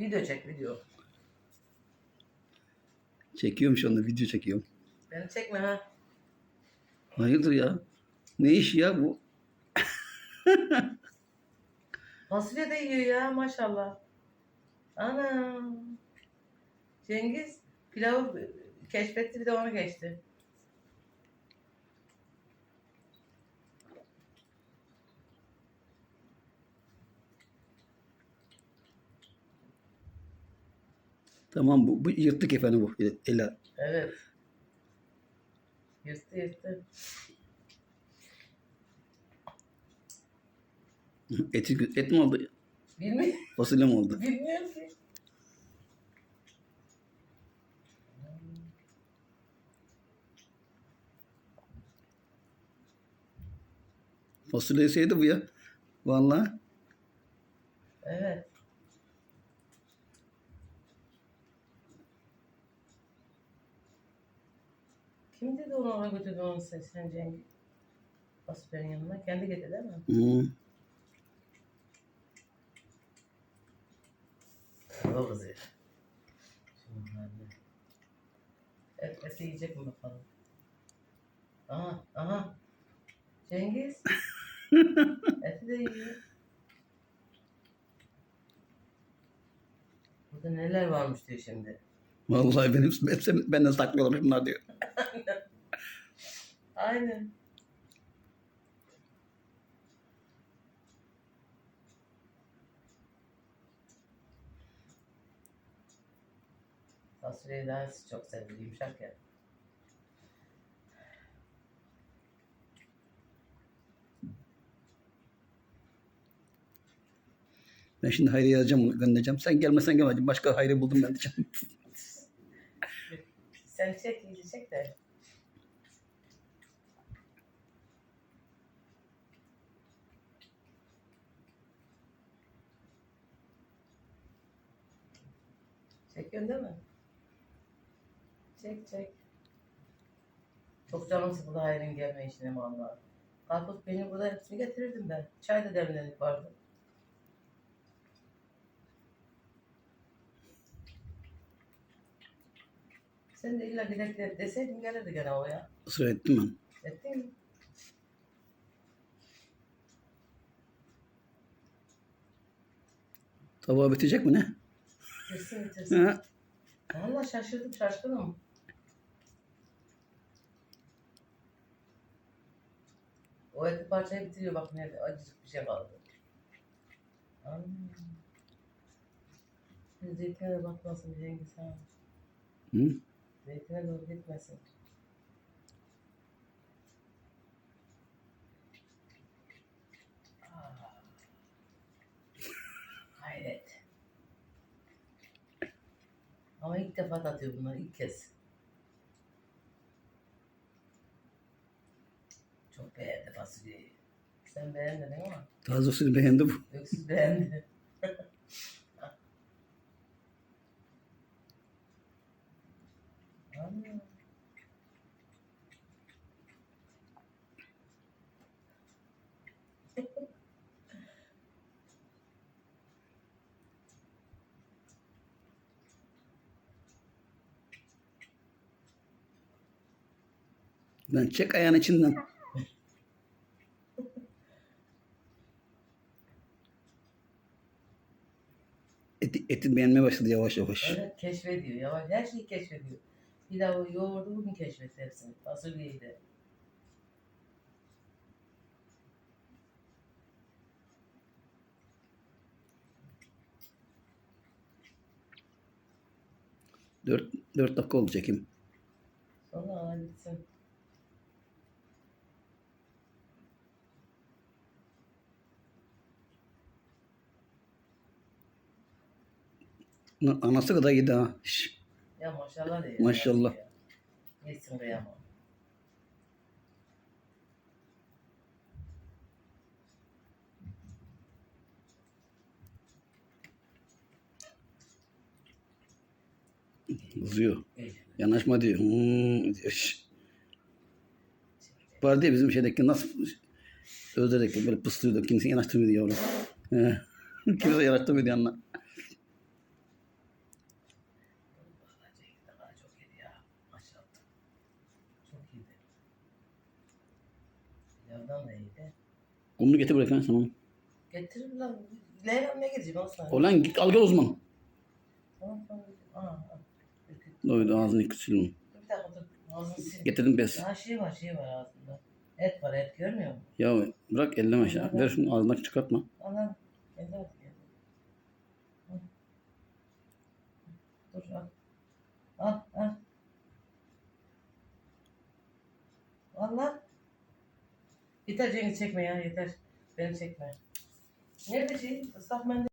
Video çek video. Çekiyorum şu anda video çekiyorum. Beni çekme ha. Hayırdır ya? Ne iş ya bu? Fasulye de yiyor ya maşallah. Ana. Cengiz pilavı keşfetti bir de onu geçti. Tamam bu, bu yırttık efendim bu. Ela. Evet. Yırttı yırttı. Eti, et mi oldu? Bilmiyorum, Fasulye mi oldu? bilmiyorum ki. Fasulye yeseydi bu ya. Vallahi. Evet. Kim dedi onu ona götürdü onu Cengiz? Fasulyenin yanına. Kendi getirdi değil mi? Hı. O kız ya. Şimdi anne. Et, eti yiyecek mi bakalım? Aha, aha. Cengiz. eti de yiyor. Burada neler varmış diyor şimdi. Vallahi benim hepsi benden saklıyorlar bunlar diyor. Aynen. Fasulyeyi daha çok sevdim. Yumuşak ya. Ben şimdi Hayri'ye yazacağım göndereceğim. Sen gelmesen gelmeyeceğim. Başka Hayri buldum ben diyeceğim. Sen iyice çek de. Çekiyorsun değil mi? Çek çek. Çok canım sıkıldı Hayri'nin gelme işine valla. Kalkıp beni burada hepsini getirirdim ben. Çay da demledik vardı. Sen de illa gidek de deseydin gelirdi gene o ya. Israr ettim ben. Ettin mi? Tabağı bitecek mi ne? Kesin bitirsin. Ha? Valla şaşırdım şaşkınım. O eti parçayı bitiriyor bak nerede acıcık bir şey kaldı. Bir Zeytine de bakmasın Cengiz ha. Hı? Zeytine doğru gitmesin. Aa. Hayret. Ama ilk defa tatıyor bunlar ilk kez. Çok beğendi fasulyeyi. Sen beğenmedin ama Taze usulü beğendi bu. Öksüz beğendi. Anne. Lan çek ayağın içinden. Eti, eti beğenmeye başladı yavaş yavaş. Evet keşfediyor. Yavaş her şeyi keşfediyor. Pilavı, yoğurdu bugün keşfetti hepsini. Fasulyeyi de. Dört, dört dakika oldu çekim. Sonra gitsin. Anası kadar yedi ha. Şş. Ya maşallah diyor. Maşallah. Yesin kıyamam. Kızıyor. Yanaşma diyor. Hmm, diyor. Şş. Var diye bizim şeydeki nasıl Özler'deki böyle pıslıyordu. Kimse yanaştırmıyordu yavrum. Kimse yanaştırmıyordu yanına. Ondan da iyiydi. Kumunu getir bırak lan tamam. Getirin lan. Ne gideceğim onu sana. Olan git al gel o zaman. Tamam tamam. Aa, aa. Doydu ağzını yıkı sil onu. Bir dakika dur. Ağzını sil. Getirdim bez. Ha şey var şey var ağzında. Et var et görmüyor musun? Ya bırak elleme aşağı. Ver şunu ağzından çıkartma. Anam. Hı. Dur al. Al al. Valla. Yeter Cengiz çekme ya yeter. Beni çekme. Nerede şey? Islak mendil.